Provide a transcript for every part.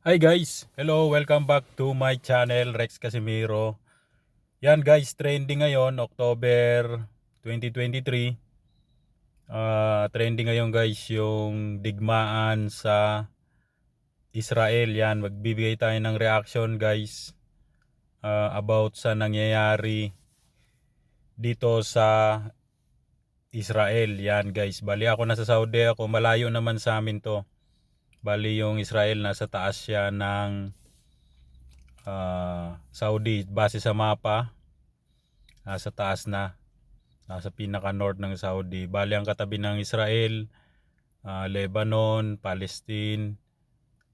Hi guys! Hello! Welcome back to my channel, Rex Casimiro. Yan guys, trending ngayon, October 2023. Ah, trending ngayon guys yung digmaan sa Israel. Yan, magbibigay tayo ng reaction guys ah, about sa nangyayari dito sa Israel. Yan guys, bali ako nasa Saudi ako, malayo naman sa amin to. Bali yung Israel nasa taas siya ng ah, Saudi base sa mapa. Nasa taas na. Nasa pinaka north ng Saudi. Bali ang katabi ng Israel, ah, Lebanon, Palestine,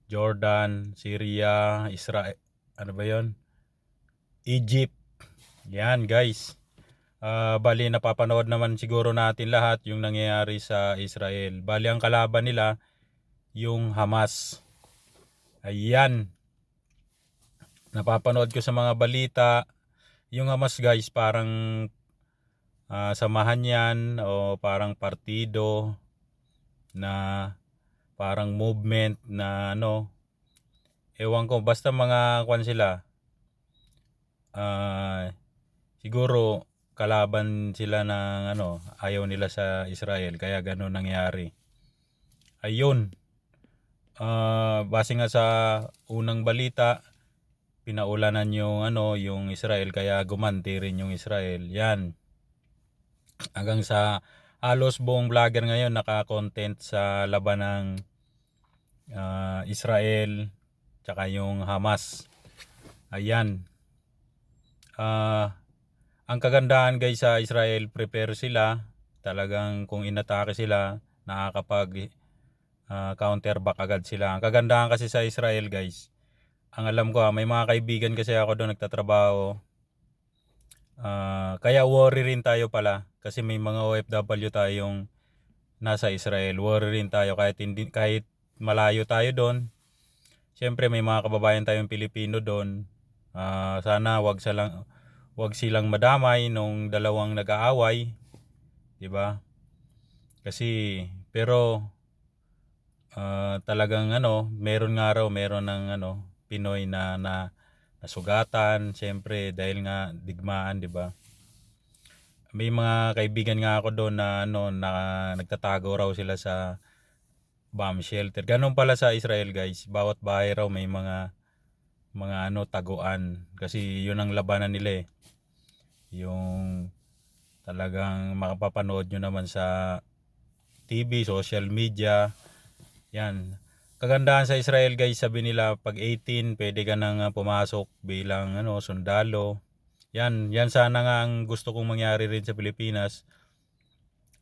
Jordan, Syria, Israel, ano ba 'yon? Egypt. Yan guys. Ah, bali napapanood naman siguro natin lahat yung nangyayari sa Israel. Bali ang kalaban nila yung Hamas. Ayan. Napapanood ko sa mga balita, yung Hamas guys parang ah, samahan yan o parang partido na parang movement na ano ewan ko basta mga kwan sila ah siguro kalaban sila ng ano ayaw nila sa Israel kaya gano'n nangyari ayun Ah, base nga sa unang balita, pinaulanan yung ano, yung Israel kaya gumanti rin yung Israel. Yan. Hanggang sa halos buong vlogger ngayon naka-content sa laban ng ah, Israel tsaka yung Hamas. Ayan. Ah, ang kagandahan guys sa Israel, prepare sila. Talagang kung inatake sila, nakakapag ah, counter back agad sila. Ang kagandahan kasi sa Israel guys, ang alam ko ah, may mga kaibigan kasi ako doon nagtatrabaho. Ah, kaya worry rin tayo pala kasi may mga OFW tayong nasa Israel. Worry rin tayo kahit hindi kahit malayo tayo doon. Siyempre may mga kababayan tayong Pilipino doon. Ah, sana wag silang wag silang madamay nung dalawang nag-aaway, 'di ba? Kasi pero Ah, talagang ano, meron nga raw, meron ng ano, Pinoy na, na nasugatan, syempre dahil nga digmaan, 'di ba? May mga kaibigan nga ako doon na ano, na nagtatago raw sila sa bomb shelter. Ganun pala sa Israel, guys. Bawat bahay raw may mga mga ano taguan kasi 'yun ang labanan nila eh. Yung talagang makapapanood nyo naman sa TV, social media, yan. Kagandahan sa Israel guys, sabi nila pag 18 pwede ka nang pumasok bilang ano, sundalo. Yan, yan sana nga ang gusto kong mangyari rin sa Pilipinas.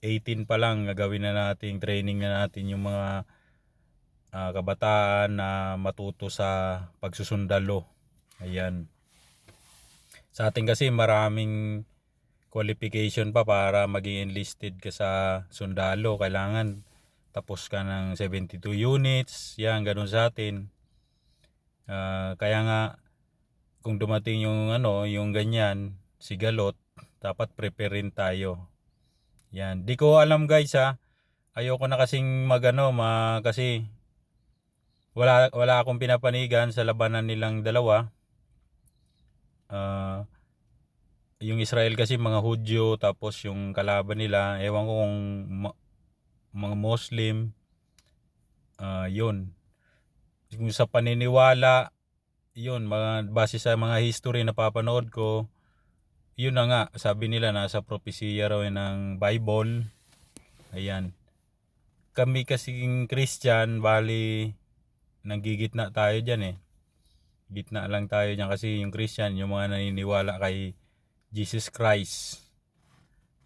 18 pa lang gagawin na natin, training na natin yung mga ah, kabataan na matuto sa pagsusundalo. Ayan. Sa atin kasi maraming qualification pa para maging enlisted ka sa sundalo. Kailangan tapos ka ng 72 units, yan, ganun sa atin. Ah, kaya nga, kung dumating yung ano, yung ganyan, sigalot, dapat prepare rin tayo. Yan, di ko alam guys ha, ayoko na kasing magano, ma, kasi wala, wala akong pinapanigan sa labanan nilang dalawa. Ah, yung Israel kasi mga Hudyo, tapos yung kalaban nila, ewan ko kung mga Muslim, ah yun. Kung sa paniniwala, yun, mga, base sa mga history na papanood ko, yun na nga, sabi nila nasa propesya raw ng Bible. Ayan. Kami kasing Christian, bali, nanggigitna tayo dyan eh. Gitna lang tayo dyan kasi yung Christian, yung mga naniniwala kay Jesus Christ.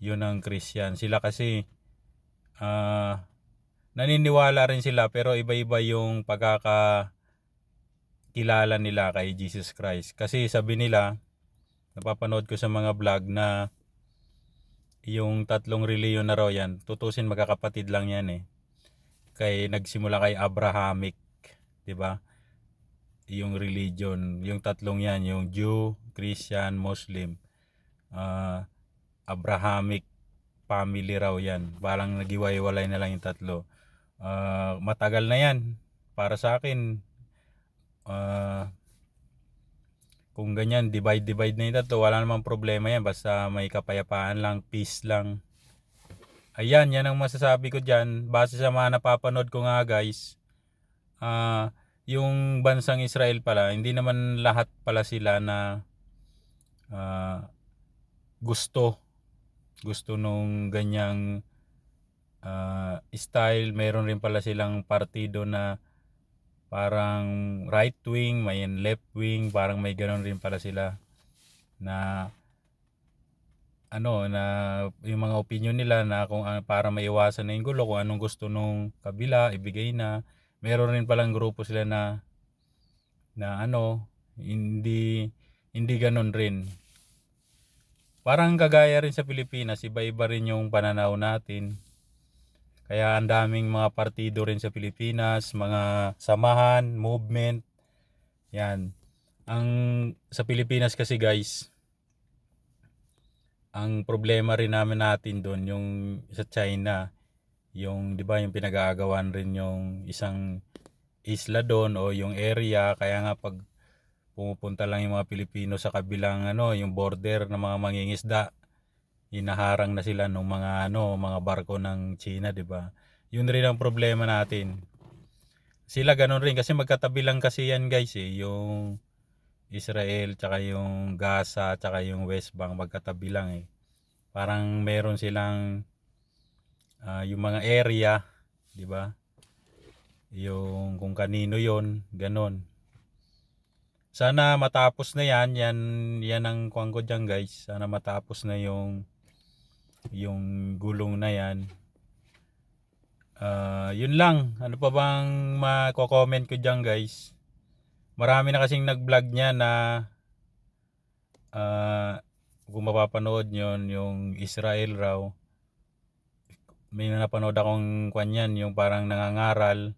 Yun ang Christian. Sila kasi, ah naniniwala rin sila pero iba-iba yung pagkaka kilala nila kay Jesus Christ. Kasi sabi nila, napapanood ko sa mga vlog na yung tatlong reliyon na raw yan, tutusin magkakapatid lang yan eh. Kay nagsimula kay Abrahamic, 'di ba? Yung religion, yung tatlong yan, yung Jew, Christian, Muslim. ah Abrahamic family raw yan. Parang nagiwaiwalay na lang yung tatlo. Ah, matagal na yan. Para sa akin, ah, kung ganyan, divide-divide na yung tatlo, wala namang problema yan. Basta may kapayapaan lang, peace lang. Ayan, yan ang masasabi ko dyan. Base sa mga napapanood ko nga guys, ah, yung bansang Israel pala, hindi naman lahat pala sila na ah, gusto. Gusto nung ganyang ah, style. Meron rin pala silang partido na parang right wing, may left wing, parang may ganun rin pala sila na ano na yung mga opinion nila na kung ah, para maiwasan na yung gulo kung anong gusto nung kabila ibigay na meron rin palang grupo sila na na ano hindi hindi ganun rin parang kagaya rin sa Pilipinas iba-iba rin yung pananaw natin. Kaya ang daming mga partido rin sa Pilipinas mga samahan movement. Yan. Ang sa Pilipinas kasi guys ang problema rin namin natin doon yung sa China. Yung 'di ba yung pinag-aagawan rin yung isang isla doon o yung area. Kaya nga pag pumupunta lang yung mga Pilipino sa kabilang ano yung border ng mga mangingisda hinaharang na sila ng mga ano mga barko ng China 'di ba yun rin ang problema natin sila ganun rin kasi magkatabi lang kasi yan guys eh yung Israel tsaka yung Gaza tsaka yung West Bank magkatabi lang eh. Parang meron silang ah, yung mga area, 'di ba? Yung kung kanino 'yon, ganon. Sana matapos na 'yan, 'yan 'yan ang kuwan ko diyan, guys. Sana matapos na yung yung gulong na 'yan. Ah, yun lang. Ano pa bang mako-comment ko diyan, guys? marami na kasing nag-vlog niya na ah, kung mapapanood yon yung Israel raw may napanood akong kwan yan yung parang nangangaral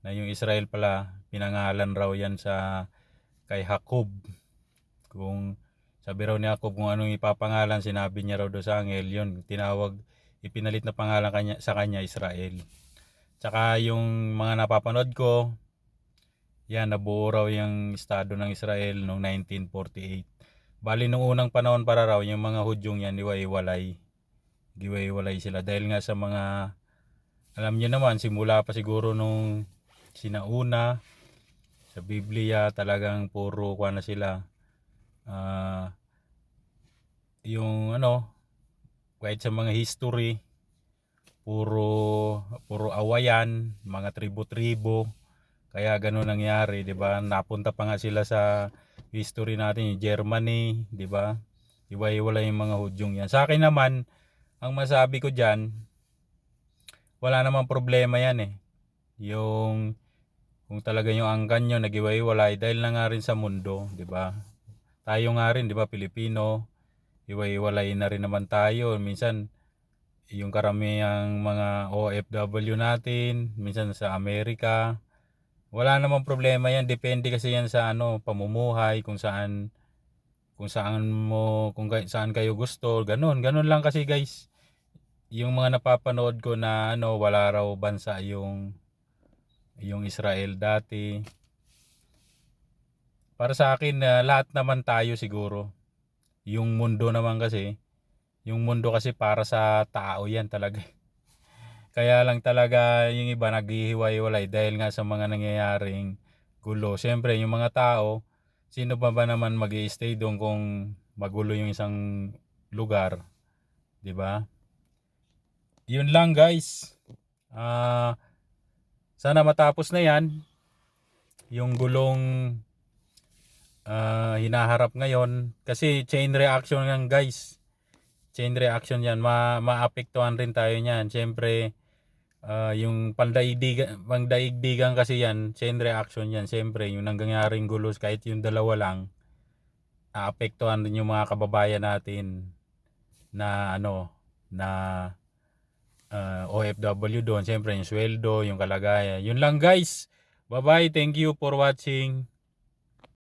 na yung Israel pala pinangalan raw yan sa kay Jacob kung sabi raw ni Jacob kung anong ipapangalan sinabi niya raw do sa angel yun tinawag ipinalit na pangalan kanya, sa kanya Israel tsaka yung mga napapanood ko yan, nabuo raw yung estado ng Israel noong 1948. Bali, nung unang panahon para raw, yung mga Hudyong yan, iwaiwalay. Iwaiwalay sila. Dahil nga sa mga, alam niyo naman, simula pa siguro nung sinauna, sa Biblia, talagang puro kwa na sila. Ah, yung ano, kahit sa mga history, puro, puro awayan, mga tribo-tribo, kaya ganun nangyari, 'di ba? Napunta pa nga sila sa history natin, yung Germany, 'di ba? Iwa-iwala yung mga Hudyong 'yan. Sa akin naman, ang masabi ko diyan, wala namang problema 'yan eh. Yung kung talaga yung angkan nyo nag-iwa-iwalay dahil na nga rin sa mundo, 'di ba? Tayo nga rin, 'di ba, Pilipino, iwa-iwalay na rin naman tayo. Minsan yung karamihang mga OFW natin, minsan sa Amerika, wala namang problema yan. Depende kasi yan sa ano, pamumuhay, kung saan kung saan mo kung saan kayo gusto, ganun. Ganun lang kasi guys. Yung mga napapanood ko na ano, wala raw bansa yung yung Israel dati. Para sa akin, na lahat naman tayo siguro. Yung mundo naman kasi, yung mundo kasi para sa tao yan talaga. Kaya lang talaga yung iba naghihiwa-hiwalay dahil nga sa mga nangyayaring gulo. Siyempre, yung mga tao, sino pa ba naman mag stay doon kung magulo yung isang lugar? 'Di ba? Yun lang guys. Ah, sana matapos na 'yan. Yung gulong ah, hinaharap ngayon kasi chain reaction yan guys. Chain reaction yan. Ma maapektuhan rin tayo niyan. Siyempre, Ah, yung pandaigdigan, pandaigdigan kasi yan, chain reaction yan. Siyempre, yung nangyayaring gulos, kahit yung dalawa lang, aapektuhan din yung mga kababayan natin na ano, na ah, OFW doon. Siyempre, yung sweldo, yung kalagayan. Yun lang guys. Bye-bye. Thank you for watching.